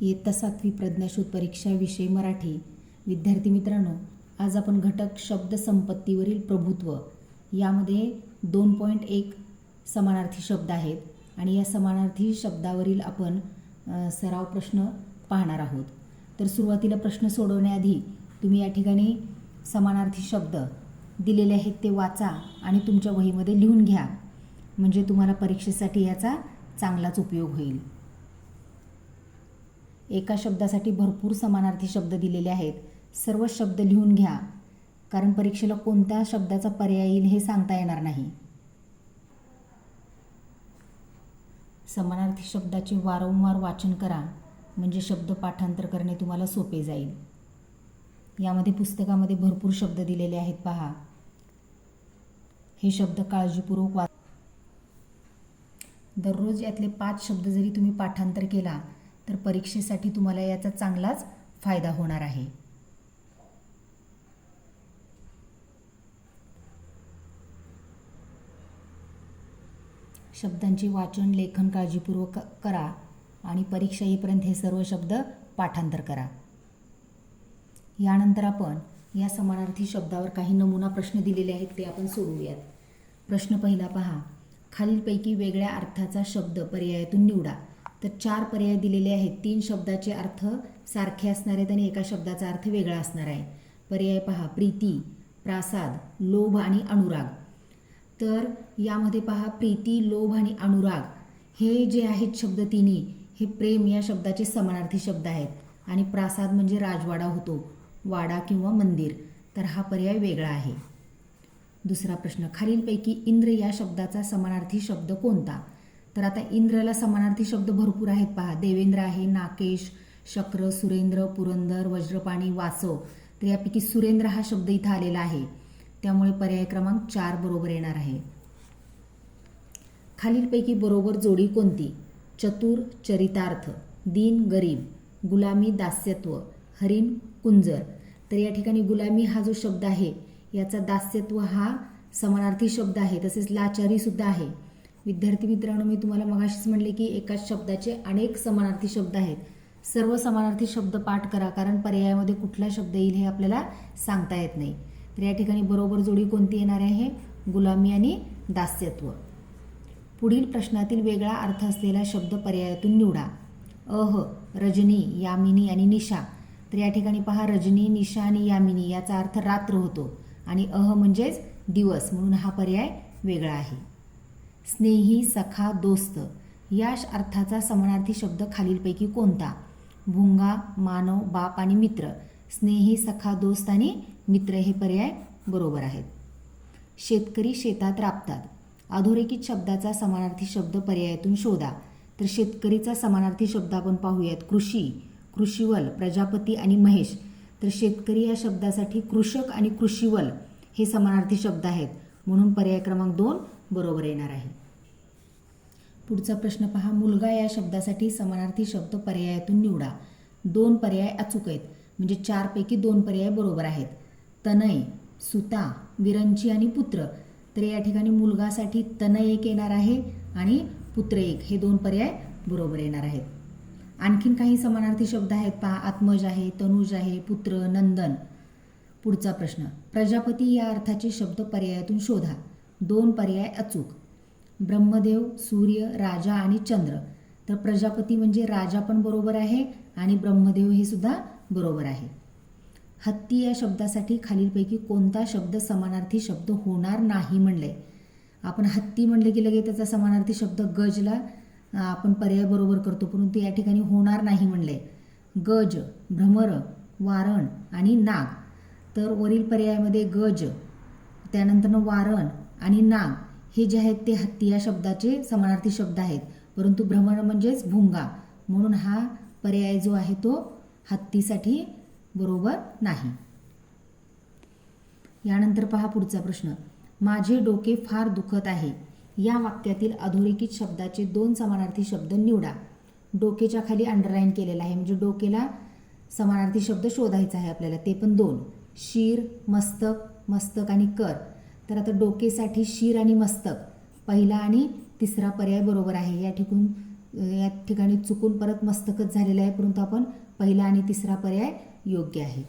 इयत्ता सातवी प्रज्ञाशोध परीक्षा विषय मराठी. विद्यार्थी मित्रांनो आज आपण घटक शब्द संपत्तीवरील प्रभुत्व यामध्ये दोन पॉईंट एक समानार्थी शब्द आहेत आणि या समानार्थी शब्दावरील आपण सराव प्रश्न पाहणार आहोत. तर सुरुवातीला प्रश्न सोडवण्याआधी तुम्ही या ठिकाणी समानार्थी शब्द दिलेले आहेत ते वाचा आणि तुमच्या वहीमध्ये लिहून घ्या. म्हणजे तुम्हाला परीक्षेसाठी याचा चांगलाच उपयोग होईल. एका शब्दासाठी भरपूर समानार्थी शब्द दिलेले आहेत. सर्व शब्द लिहून घ्या. कारण परीक्षेला कोणत्या शब्दाचा पर्याय येईल हे सांगता येणार नाही. समानार्थी शब्दाचे वारंवार वाचन करा. म्हणजे शब्द पाठांतर करणे तुम्हाला सोपे जाईल. यामध्ये पुस्तकामध्ये भरपूर शब्द दिलेले आहेत पहा. हे शब्द काळजीपूर्वक वा दररोज यातले पाच शब्द जरी तुम्ही पाठांतर केला तर परीक्षेसाठी तुम्हाला याचा चांगलाच फायदा होणार आहे. शब्दांचे वाचन लेखन काळजीपूर्वक करा आणि परीक्षा येईपर्यंत हे सर्व शब्द पाठांतर करा. यानंतर आपण या समानार्थी शब्दावर काही नमुना प्रश्न दिलेले आहेत ते आपण सोडवूयात. प्रश्न पहिला पहा. खालीलपैकी वेगळ्या अर्थाचा शब्द पर्यायातून निवडा. तर चार पर्याय दिलेले आहेत. तीन शब्दाचे अर्थ सारखे असणार आहेत आणि एका शब्दाचा अर्थ वेगळा असणार आहे. पर्याय पहा. प्रीती प्रासाद लोभ आणि अनुराग. तर यामध्ये पहा. प्रीती लोभ आणि अनुराग हे जे आहेत शब्द तिन्ही हे प्रेम या शब्दाचे समानार्थी शब्द आहेत. आणि प्रासाद म्हणजे राजवाडा होतो वाडा किंवा मंदिर. तर हा पर्याय वेगळा आहे. दुसरा प्रश्न. खालीलपैकी इंद्र या शब्दाचा समानार्थी शब्द कोणता? तर आता इंद्रला समानार्थी शब्द भरपूर आहेत पहा. देवेंद्र आहे नाकेश शक्र सुरेंद्र पुरंदर वज्रपाणी वासव. तर यापैकी सुरेंद्र हा शब्द इथं आलेला आहे. त्यामुळे पर्याय क्रमांक चार बरोबर येणार आहे. खालीलपैकी बरोबर जोडी कोणती? चतुर चरितार्थ दीन गरीब गुलामी दास्यत्व हरिण कुंजर. तर या ठिकाणी गुलामी हा जो शब्द आहे याचा दास्यत्व हा समानार्थी शब्द आहे तसेच लाचारी सुद्धा आहे. विद्यार्थी मित्रांनो मी तुम्हाला मगाशीच म्हणले की एकाच शब्दाचे अनेक समानार्थी शब्द आहेत. सर्व समानार्थी शब्द पाठ करा कारण पर्यायामध्ये कुठला शब्द येईल हे आपल्याला सांगता येत नाही. तर या ठिकाणी बरोबर जोडी कोणती येणार आहे गुलामी आणि दास्यत्व. पुढील प्रश्नातील वेगळा अर्थ असलेला शब्द पर्यायातून निवडा. अह रजनी यामिनी आणि निशा. तर या ठिकाणी पहा रजनी निशा आणि यामिनी याचा अर्थ रात्र होतो. आणि अह म्हणजेच दिवस म्हणून हा पर्याय वेगळा आहे. स्नेही सखा दोस्त या श- अर्थाचा समानार्थी शब्द खालीलपैकी कोणता? भुंगा मानव बाप आणि मित्र. स्नेही सखा दोस्त आणि मित्र हे पर्याय बरोबर आहेत. शेतकरी शेतात राबतात. अधोरेखित शब्दाचा समानार्थी शब्द पर्यायातून शोधा. तर शेतकरीचा समानार्थी शब्द आपण पाहूयात कृषी कृषीवल प्रजापती आणि महेश. तर शेतकरी या शब्दासाठी कृषक आणि कृषीवल हे समानार्थी शब्द आहेत. म्हणून पर्याय क्रमांक दोन बरोबर येणार आहे. पुढचा प्रश्न पहा. मुलगा या शब्दासाठी समानार्थी शब्द पर्यायातून निवडा. दोन पर्याय अचूक आहेत. म्हणजे चारपैकी दोन पर्याय बरोबर आहेत. तनय सुता विरंची आणि पुत्र. तर या ठिकाणी मुलगासाठी तनय एक येणार आहे आणि पुत्र एक. हे दोन पर्याय बरोबर येणार आहेत. आणखीन काही समानार्थी शब्द आहेत पहा. आत्मज आहे तनुज आहे पुत्र नंदन. पुढचा प्रश्न. प्रजापती या अर्थाचे शब्द पर्यायातून शोधा. दोन पर्याय अचूक. ब्रह्मदेव सूर्य राजा आणि चंद्र. तर प्रजापती म्हणजे राजा पण बरोबर आहे आणि ब्रह्मदेव हे सुद्धा बरोबर आहे. हत्ती या शब्दासाठी खालीलपैकी कोणता शब्द समानार्थी शब्द होणार नाही म्हणले. आपण हत्ती म्हणले की लगेच त्याचा समानार्थी शब्द गजला आपण पर्याय बरोबर करतो परंतु या ठिकाणी होणार नाही म्हणले. गज भ्रमर वारण आणि नाग. तर वरील पर्यायामध्ये गज त्यानंतरनं वारण आणि नाग हे जे आहेत ते हत्ती या शब्दाचे समानार्थी शब्द आहेत. परंतु भ्रमण म्हणजेच भुंगा. म्हणून हा पर्याय जो आहे तो हत्तीसाठी बरोबर नाही. यानंतर पहा पुढचा प्रश्न. माझे डोके फार दुखत आहे. या वाक्यातील अधोरेखित शब्दाचे दोन समानार्थी शब्द निवडा. डोकेच्या खाली अंडरलाईन केलेला आहे. म्हणजे डोकेला समानार्थी शब्द शोधायचा आहे आपल्याला. ते पण दोन. शिर मस्तक मस्तक आणि कर. तर आता डोकेसाठी शिर आणि मस्तक पहिला आणि तिसरा पर्याय बरोबर आहे. या ठिकून या ठिकाणी चुकून परत मस्तकच झालेलं आहे परंतु आपण पहिला आणि तिसरा पर्याय योग्य आहे.